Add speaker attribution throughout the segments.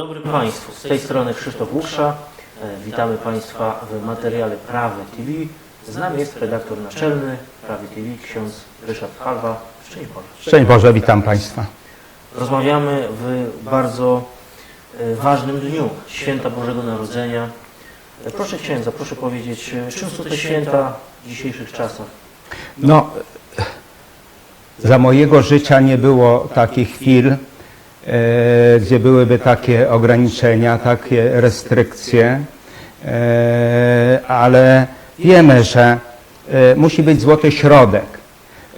Speaker 1: dobry Państwu, z tej strony Krzysztof Łuksza. E, Witamy Państwa w materiale Prawy TV. Z nami jest redaktor naczelny Prawy TV, ksiądz Ryszard Halwa. Szczęść Boże.
Speaker 2: Szczęść Boże, witam Państwa.
Speaker 1: Rozmawiamy w bardzo e, ważnym dniu, Święta Bożego Narodzenia. E, Proszę księdza, proszę powiedzieć, czym są te święta w dzisiejszych czasach?
Speaker 2: No, za mojego życia nie było takich chwil, gdzie byłyby takie ograniczenia, takie restrykcje, e, ale wiemy, że e, musi być złoty środek,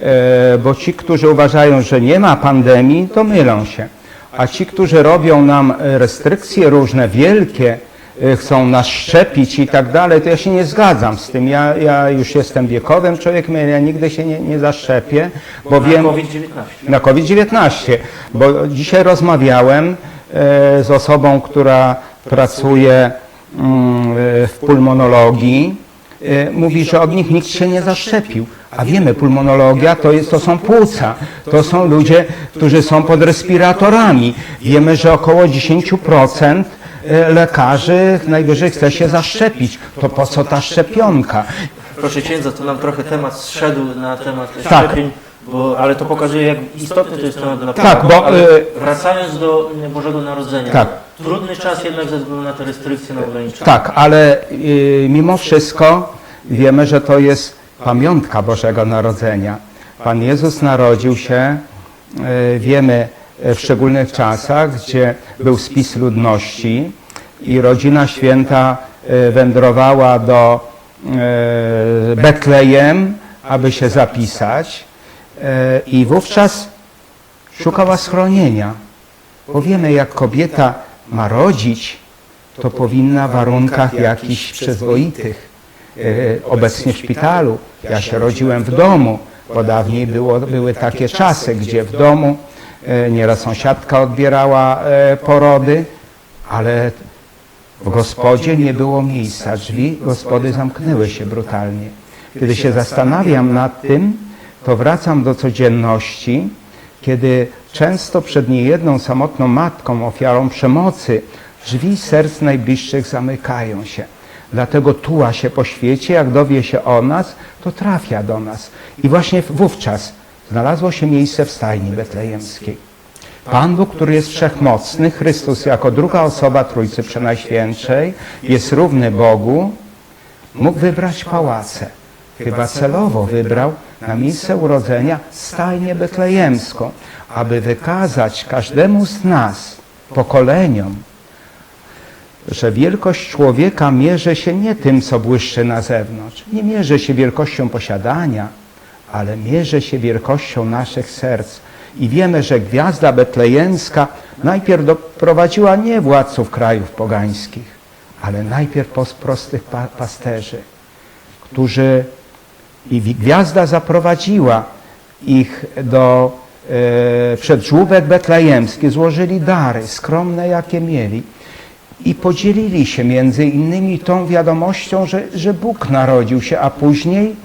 Speaker 2: e, bo ci, którzy uważają, że nie ma pandemii, to mylą się. A ci, którzy robią nam restrykcje różne, wielkie, e, chcą nas szczepić i tak dalej, to ja się nie zgadzam z tym. Ja, ja już jestem wiekowym człowiekiem, ja nigdy się nie, nie zaszczepię, bo
Speaker 1: Na
Speaker 2: wiem
Speaker 1: COVID-19.
Speaker 2: na COVID-19, bo dzisiaj rozmawiałem e, z osobą, która pracuje mm, e, w pulmonologii. E, Mówi, że od nich nikt się nie zaszczepił. A wiemy, pulmonologia to, jest, to są płuca, to są ludzie, którzy są pod respiratorami. Wiemy, że około 10% e, lekarzy najwyżej chce się zaszczepić. To po co ta szczepionka?
Speaker 1: Proszę księdza, to nam trochę temat zszedł na temat
Speaker 2: Tak.
Speaker 1: szczepień, bo, ale to pokazuje, jak istotny to jest temat dla
Speaker 2: Tak,
Speaker 1: Polaków,
Speaker 2: bo, y-
Speaker 1: wracając do Bożego Narodzenia.
Speaker 2: Tak.
Speaker 1: Trudny czas jednak ze względu na te restrykcje, na ograniczenia.
Speaker 2: Tak, ale y, mimo wszystko wiemy, że to jest pamiątka Bożego Narodzenia. Pan Jezus narodził się, y, wiemy, w szczególnych czasach, gdzie był spis ludności i rodzina święta y, wędrowała do y, Betlejem, aby się zapisać i wówczas szukała schronienia. Bo wiemy, jak kobieta ma rodzić, to powinna w warunkach jakichś przyzwoitych. E, Obecnie w szpitalu, ja się rodziłem w domu, bo dawniej było, były takie czasy, gdzie w domu e, nieraz sąsiadka odbierała e, porody, ale w gospodzie nie było miejsca. Drzwi gospody zamknęły się brutalnie. Kiedy się zastanawiam nad tym, to wracam do codzienności, kiedy często przed niejedną samotną matką, ofiarą przemocy, drzwi serc najbliższych zamykają się. Dlatego tuła się po świecie, jak dowie się o nas, to trafia do nas. I właśnie wówczas znalazło się miejsce w stajni betlejemskiej. Pan Bóg, który jest wszechmocny, Chrystus jako druga osoba Trójcy Przenajświętszej, jest równy Bogu, mógł wybrać pałace. Chyba celowo wybrał na miejsce urodzenia stajnię betlejemską, aby wykazać każdemu z nas, pokoleniom, że wielkość człowieka mierzy się nie tym, co błyszczy na zewnątrz. Nie mierzy się wielkością posiadania, ale mierzy się wielkością naszych serc. I wiemy, że gwiazda betlejemska najpierw doprowadziła nie władców krajów pogańskich, ale najpierw prostych pa- pasterzy, którzy i wi- gwiazda zaprowadziła ich do e, przed żłóbek betlejemski, złożyli dary, skromne jakie mieli i podzielili się między innymi tą wiadomością, że, że Bóg narodził się, a później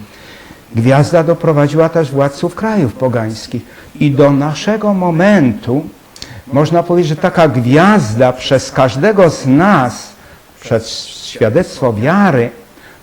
Speaker 2: gwiazda doprowadziła też władców krajów pogańskich. I do naszego momentu można powiedzieć, że taka gwiazda przez każdego z nas, przez świadectwo wiary,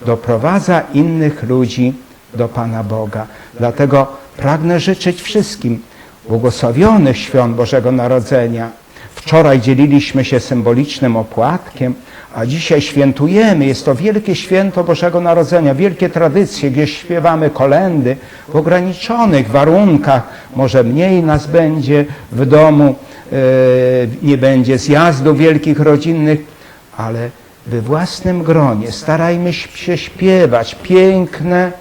Speaker 2: doprowadza innych ludzi do Pana Boga. Dlatego pragnę życzyć wszystkim błogosławionych świąt Bożego Narodzenia. Wczoraj dzieliliśmy się symbolicznym opłatkiem, a dzisiaj świętujemy. Jest to wielkie święto Bożego Narodzenia, wielkie tradycje, gdzie śpiewamy kolendy w ograniczonych warunkach. Może mniej nas będzie w domu, e, nie będzie zjazdów wielkich rodzinnych, ale we własnym gronie starajmy się śpiewać piękne,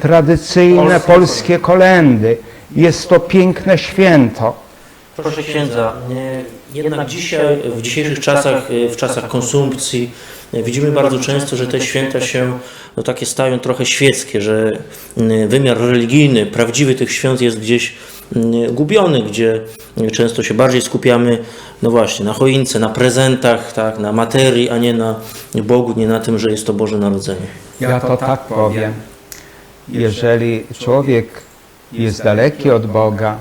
Speaker 2: tradycyjne
Speaker 1: polskie
Speaker 2: kolendy. Jest to piękne święto.
Speaker 1: Proszę księdza, jednak dzisiaj, w dzisiejszych czasach, e, w czasach konsumpcji, widzimy bardzo często, że te święta się no, takie stają trochę świeckie, że mm, wymiar religijny, prawdziwy tych świąt jest gdzieś mm, gubiony, gdzie często się bardziej skupiamy, no właśnie, na choince, na prezentach, tak, na materii, a nie na Bogu, nie na tym, że jest to Boże Narodzenie.
Speaker 2: Ja to tak powiem. Jeżeli człowiek jest daleki od Boga,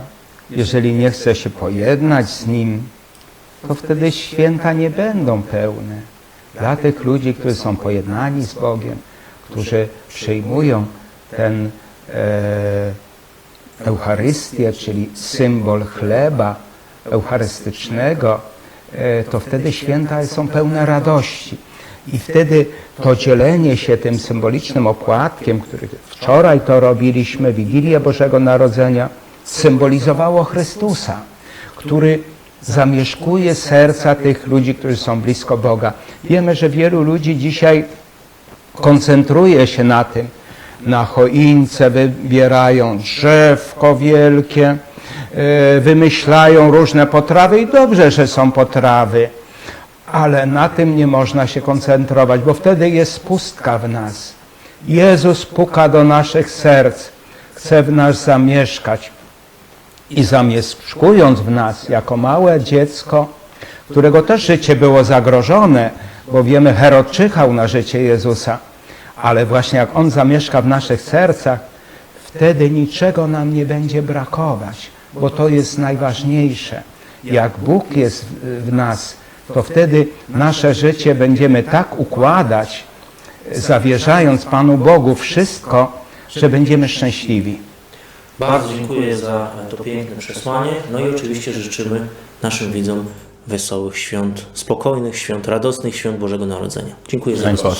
Speaker 2: jeżeli nie chce się pojednać z Nim, to wtedy święta nie będą pełne. Dla tych ludzi, którzy są pojednani z Bogiem, którzy przyjmują ten e, Eucharystię, czyli symbol chleba eucharystycznego, e, to wtedy święta są pełne radości. I wtedy to dzielenie się tym symbolicznym opłatkiem, który wczoraj to robiliśmy, Wigilię Bożego Narodzenia, symbolizowało Chrystusa, który zamieszkuje serca tych ludzi, którzy są blisko Boga. Wiemy, że wielu ludzi dzisiaj koncentruje się na tym, na choince wybierają drzewko wielkie, e, wymyślają różne potrawy i dobrze, że są potrawy, ale na tym nie można się koncentrować, bo wtedy jest pustka w nas. Jezus puka do naszych serc, chce w nas zamieszkać i zamieszkując w nas jako małe dziecko, którego też życie było zagrożone, bo wiemy, Herod czyhał na życie Jezusa, ale właśnie jak On zamieszka w naszych sercach, wtedy niczego nam nie będzie brakować, bo to jest najważniejsze. Jak Bóg jest w- nas, to wtedy nasze życie będziemy tak układać, zawierzając Panu Bogu wszystko, że będziemy szczęśliwi.
Speaker 1: Bardzo dziękuję za to piękne przesłanie. No i oczywiście życzymy naszym widzom wesołych świąt, spokojnych świąt, radosnych świąt Bożego Narodzenia. Dziękuję za rozmowę.